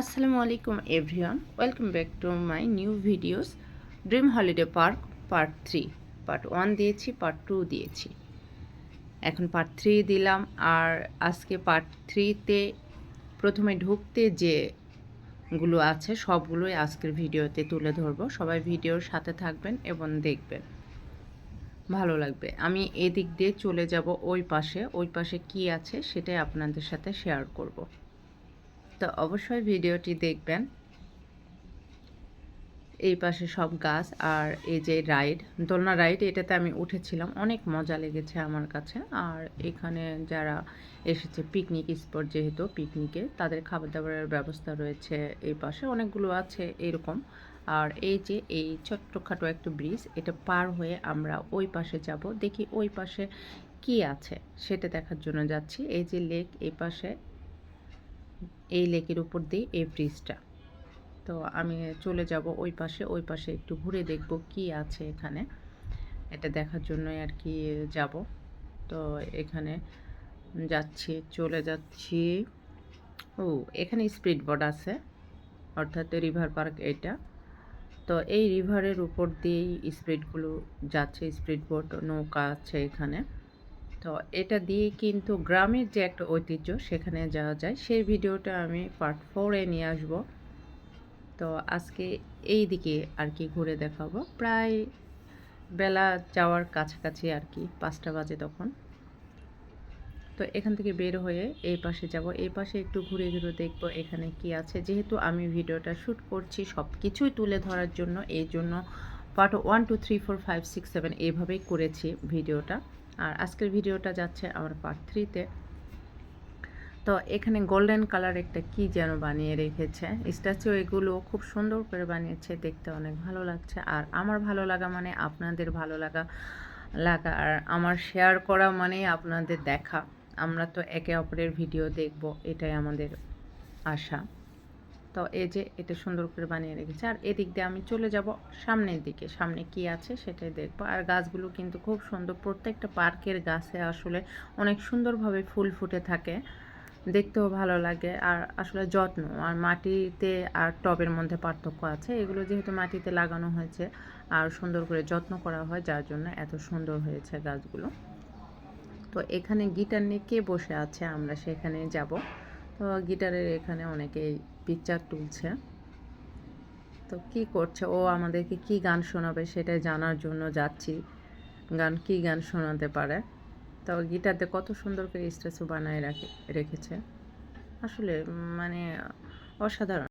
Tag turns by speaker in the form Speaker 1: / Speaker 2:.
Speaker 1: আসসালামু আলাইকুম, everyone. Welcome back to my new videos, dream holiday park, part three. Part one দিয়েছি, part two দিয়েছি। এখন part three দিলাম, আর আজকে পার্ট থ্রিতে প্রথমে ঢুকতে যে গুলো আছে, সবগুলোই আজকের ভিডিওতে তুলে ধরবো। সবাই ভিডিওর সাথে থাকবেন এবং দেখবেন। ভালো লাগবে। আমি এদিক দিয়ে চলে যাব ওই পাশে। ওই পাশে কি আছে সেটাই আপনাদের সাথে শেয়ার করব। তো অবশ্যই ভিডিওটি দেখবেন। এই পাশে সব গাছ আর এই যে রাইড, দোলনা রাইড, এটাতে আমি উঠেছিলাম। অনেক মজা লেগেছে আমার কাছে। আর এখানে যারা এসেছে পিকনিক স্পট যেহেতু পিকনিকে তাদের খাবার দাবারের ব্যবস্থা রয়েছে এই পাশে। অনেকগুলো আছে এরকম। আর এই যে এই ছোট্টখাটো একটা ব্রিজ এটা পার হয়ে আমরা ওই পাশে যাব। দেখি ওই পাশে কি আছে, সেটা দেখার জন্য যাচ্ছি। এই যে লেক এই পাশে এই লেকের উপর দিয়ে এই ব্রিজটা। তো আমি চলে যাব ওই পাশে ওই পাশে একটু ঘুরে দেখব কি আছে এখানে। এটা দেখার জন্যই আর কি যাব। তো এখানে যাচ্ছি, চলে যাচ্ছি। ও, এখানে স্পিড বোর্ড আছে, অর্থাৎ রিভার পার্ক এটা। তো এই রিভারের উপর দিয়েই স্পিডগুলো যাচ্ছে, স্পিড বোট, নৌকা আছে এখানে। তো এটা দিয়ে কিন্তু গ্রামের যে একটা ঐতিহ্য সেখানে যাওয়া যায়। সেই ভিডিওটা আমি পার্ট ফোরে নিয়ে আসব। তো আজকে এই দিকে আর কি ঘুরে দেখাবো। প্রায় বেলা যাওয়ার কাছাকাছি আর কি, পাঁচটা বাজে তখন। তো এখান থেকে বের হয়ে এই পাশে যাব। এই পাশে একটু ঘুরে ঘুরে দেখব এখানে কি আছে। যেহেতু আমি ভিডিওটা শ্যুট করছি সব কিছুই তুলে ধরার জন্য, এই জন্য part one two three four five six seven এইভাবেই করেছি ভিডিওটা। আর আজকের ভিডিওটা যাচ্ছে আমার পার্ট থ্রিতে তো। এখানে গোল্ডেন কালার একটা কি যেন বানিয়ে রেখেছে। স্ট্যাচু এগুলো খুব সুন্দর করে বানিয়েছে, দেখতে অনেক ভালো লাগছে। আর আমার ভালো লাগা মানে আপনাদের ভালো লাগা লাগা আর আমার শেয়ার করা মানে আপনাদের দেখা। আমরা তো একে অপরের ভিডিও দেখব, এটাই আমাদের আশা। তো এই যে এটা সুন্দর করে বানিয়ে রেখেছে। আর এদিক দিয়ে আমি চলে যাব সামনের দিকে। সামনে কি আছে সেটাই দেখব। আর গাছগুলো কিন্তু খুব সুন্দর। প্রত্যেকটা পার্কের গাছে আসলে অনেক সুন্দরভাবে ফুল ফুটে থাকে। দেখতেও ভালো লাগে। আর আসলে যত্ন। আর মাটিতে আর টবের মধ্যে পার্থক্য আছে। এগুলো যেহেতু মাটিতে লাগানো হয়েছে আর সুন্দর করে যত্ন করা হয়, যার জন্য এত সুন্দর হয়েছে গাছগুলো। তো এখানে গিটার নিয়ে কে বসে আছে? আমরা সেখানে যাব। তো গিটারের এখানে অনেকেই পিকচার তুলছে। তো কি করছে? ও আমাদেরকে কি গান শোনাবে সেটা জানার জন্য যাচ্ছি। গান কি গান শোনাতে পারে? তো গিটারতে কত সুন্দর করে স্ট্যাচু বানায় রাখে, রেখেছে। আসলে মানে অসাধারণ।